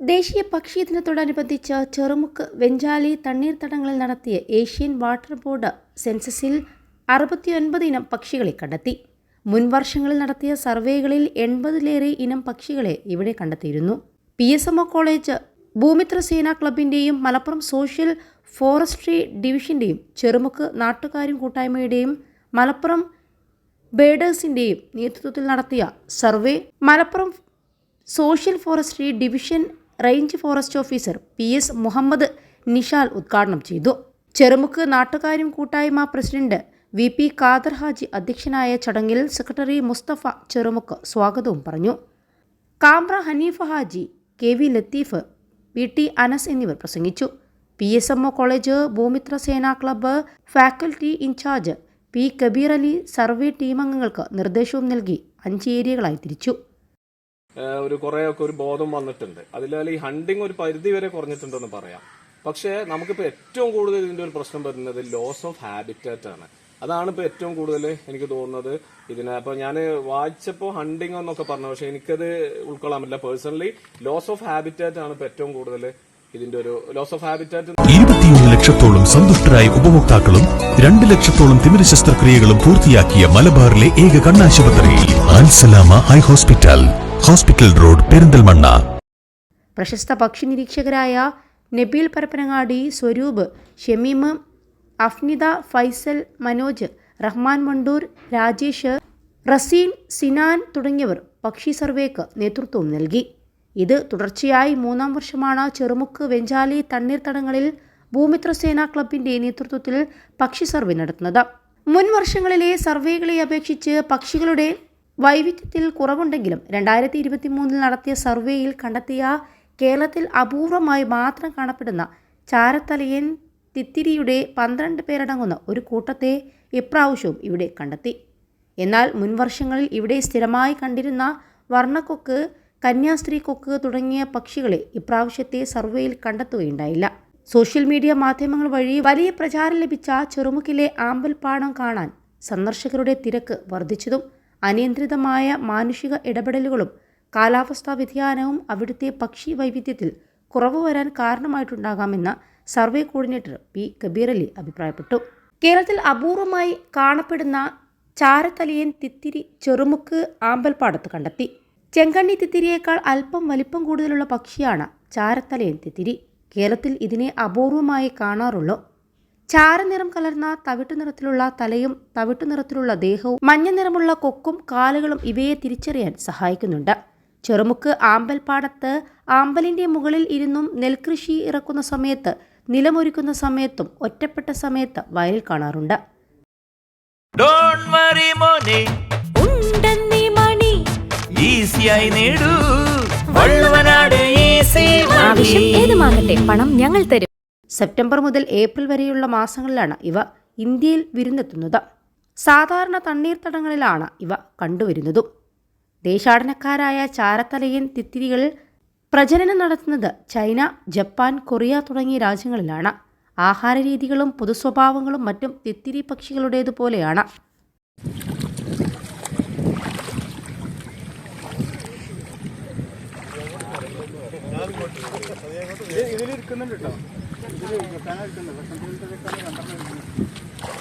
ദേശീയ പക്ഷി ദിനത്തോടനുബന്ധിച്ച് ചെറുമുക്ക് വെഞ്ചാലി തണ്ണീർത്തടങ്ങളിൽ നടത്തിയ ഏഷ്യൻ വാട്ടർ ബോർഡ് സെൻസസിൽ അറുപത്തിയൊൻപത് ഇനം പക്ഷികളെ കണ്ടെത്തി. മുൻ വർഷങ്ങളിൽ നടത്തിയ സർവേകളിൽ എൺപതിലേറെ ഇനം പക്ഷികളെ ഇവിടെ കണ്ടെത്തിയിരുന്നു. P S M O college Bhoomithra Sena ക്ലബിന്റെയും Malappuram social forestry ഡിവിഷന്റെയും ചെറുമുക്ക് നാട്ടുകാരും കൂട്ടായ്മയുടെയും മലപ്പുറം ബേഡേഴ്സിന്റെയും നേതൃത്വത്തിൽ നടത്തിയ survey Malappuram social forestry division range forest officer P S Muhammad Nishal ഉദ്ഘാടനം ചെയ്തു. ചെറുമുക്ക് നാട്ടുകാരും കൂട്ടായ്മ president V P Khader Haji അധ്യക്ഷനായ ചടങ്ങിൽ സെക്രട്ടറി മുസ്തഫ ചെറുമുക്ക് സ്വാഗതവും പറഞ്ഞു. Kamra Haneef Haji K V Latheef P T Anas എന്നിവർ പ്രസംഗിച്ചു. P S M O college Bhoomitra Sena club faculty in charge P Kabeer Ali survey ടീമംഗങ്ങൾക്ക് നിർദ്ദേശവും നൽകി അഞ്ച് ഏരിയകളായി തിരിച്ചു. ഒരു കുറെയൊക്കെ ഒരു ബോധം വന്നിട്ടുണ്ട്. അതിനാൽ ഈ ഹണ്ടിങ് ഒരു പരിധി വരെ കുറഞ്ഞിട്ടുണ്ടെന്ന് പറയാം. പക്ഷേ നമുക്കിപ്പോൾ ഏറ്റവും കൂടുതൽ ഇതിന്റെ ഒരു പ്രശ്നം വരുന്നത് ലോസ് ഓഫ് ഹാബിറ്റാറ്റ് ആണ്. അതാണ് ഇപ്പോൾ ഏറ്റവും കൂടുതൽ എനിക്ക് തോന്നുന്നത് ഇതിനെ. അപ്പോൾ ഞാൻ വായിച്ചപ്പോൾ ഹണ്ടിങ് എന്നൊക്കെ പറഞ്ഞു. പക്ഷെ എനിക്കത് ഉൾക്കൊള്ളാൻ പറ്റില്ല. പേഴ്സണലി ലോസ് ഓഫ് ഹാബിറ്റാറ്റ് ആണ് ഇപ്പോൾ ഏറ്റവും കൂടുതൽ ഇതിന്റെ ഒരു ലോസ് ഓഫ് ഹാബിറ്റാറ്റ് ഇരുപത്തിയൊന്ന് ലക്ഷത്തോളം സന്തുഷ്ടരായ ഉപഭോക്താക്കളും രണ്ട് ലക്ഷത്തോളം തിമിര ശസ്ത്രക്രിയകളും പൂർത്തിയാക്കിയ മലബാറിലെ ഏക കണ്ണാശുപത്രി Ansalama high hospital. Hospital road Perinthalmanna. പ്രശസ്ത പക്ഷി നിരീക്ഷകരായ നബീൽ പരപ്പനങ്ങാടി സ്വരൂപ് ഷമീം അഫ്നിദ ഫൈസൽ മനോജ് റഹ്മാൻ മണ്ടൂർ രാജേഷ് റസീൻ സിനാൻ തുടങ്ങിയവർ പക്ഷി സർവേക്ക് നേതൃത്വം നൽകി. ഇത് തുടർച്ചയായി മൂന്നാം വർഷമാണ് ചെറുമുക്ക് വെഞ്ചാലി തണ്ണീർത്തടങ്ങളിൽ ഭൂമിത്ര സേനാ ക്ലബിന്റെ നേതൃത്വത്തിൽ പക്ഷി സർവേ നടത്തുന്നത്. മുൻ വർഷങ്ങളിലെ സർവേകളെ അപേക്ഷിച്ച് പക്ഷികളുടെ വൈവിധ്യത്തിൽ കുറവുണ്ടെങ്കിലും രണ്ടായിരത്തി ഇരുപത്തി മൂന്നിൽ നടത്തിയ സർവേയിൽ കണ്ടെത്തിയ കേരളത്തിൽ അപൂർവമായി മാത്രം കാണപ്പെടുന്ന ചാരത്തലയൻ തിത്തിരിയുടെ പന്ത്രണ്ട് പേരടങ്ങുന്ന ഒരു കൂട്ടത്തെ ഇപ്രാവശ്യവും ഇവിടെ കണ്ടെത്തി. എന്നാൽ മുൻവർഷങ്ങളിൽ ഇവിടെ സ്ഥിരമായി കണ്ടിരുന്ന വർണക്കൊക്ക് കന്യാസ്ത്രീ കൊക്ക് തുടങ്ങിയ പക്ഷികളെ ഇപ്രാവശ്യത്തെ സർവേയിൽ കണ്ടെത്തുകയുണ്ടായില്ല. സോഷ്യൽ മീഡിയ മാധ്യമങ്ങൾ വഴി വലിയ പ്രചാരം ലഭിച്ച ചെറുമുക്കിലെ ആമ്പൽപ്പാടം കാണാൻ സന്ദർശകരുടെ തിരക്ക് വർദ്ധിച്ചതും അനിയന്ത്രിതമായ മാനുഷിക ഇടപെടലുകളും കാലാവസ്ഥാ വ്യതിയാനവും അവിടുത്തെ പക്ഷി വൈവിധ്യത്തിൽ കുറവ് വരാൻ കാരണമായിട്ടുണ്ടാകാമെന്ന് survey coordinator P. Kabeer Ali അഭിപ്രായപ്പെട്ടു. കേരളത്തിൽ അപൂർവമായി കാണപ്പെടുന്ന ചാരത്തലിയൻ തിത്തിരി ചെറുമുക്ക് ആമ്പൽപ്പാടത്ത് കണ്ടെത്തി. ചെങ്കണ്ണി തിത്തിരിയേക്കാൾ അല്പം വലിപ്പം കൂടുതലുള്ള പക്ഷിയാണ് ചാരത്തലയൻ തിത്തിരി. കേരളത്തിൽ ഇതിനെ അപൂർവമായി കാണാറുള്ളൂ. ചാരനിറം കലർന്ന തവിട്ടു നിറത്തിലുള്ള തലയും തവിട്ടു നിറത്തിലുള്ള ദേഹവും മഞ്ഞ നിറമുള്ള കൊക്കും കാലുകളും ഇവയെ തിരിച്ചറിയാൻ സഹായിക്കുന്നുണ്ട്. ചെറുമുക്ക് ആമ്പൽപ്പാടത്ത് ആമ്പലിന്റെ മുകളിൽ ഇരുന്നും നെൽകൃഷി ഇറക്കുന്ന സമയത്ത് നിലമൊരുക്കുന്ന സമയത്തും ഒറ്റപ്പെട്ട സമയത്ത് വയലിൽ കാണാറുണ്ട്. ഡോണ്ട് വറി മോനെ. ഉണ്ടെന്നീ മണി. ഈസിയായി നേടൂ. വള്ളുവനാട് ഈസി ആവശ്യം ഏതുമാകട്ടെ പണം ഞങ്ങൾ തരും. സെപ്റ്റംബർ മുതൽ ഏപ്രിൽ വരെയുള്ള മാസങ്ങളിലാണ് ഇവ ഇന്ത്യയിൽ വിരുന്നെത്തുന്നത്. സാധാരണ തണ്ണീർത്തടങ്ങളിലാണ് ഇവ കണ്ടുവരുന്നതും. ദേശാടനക്കാരായ ചാരത്തലയൻ തിത്തിരികളിൽ പ്രജനനം നടത്തുന്നത് ചൈന ജപ്പാൻ കൊറിയ തുടങ്ങിയ രാജ്യങ്ങളിലാണ്. ആഹാര രീതികളും പൊതുസ്വഭാവങ്ങളും മറ്റും തിത്തിരി പക്ഷികളുടേതുപോലെയാണ് ഇതിലിരിക്കുന്നുണ്ട് കേട്ടോ 私は一番最初に食べたらまた飲む。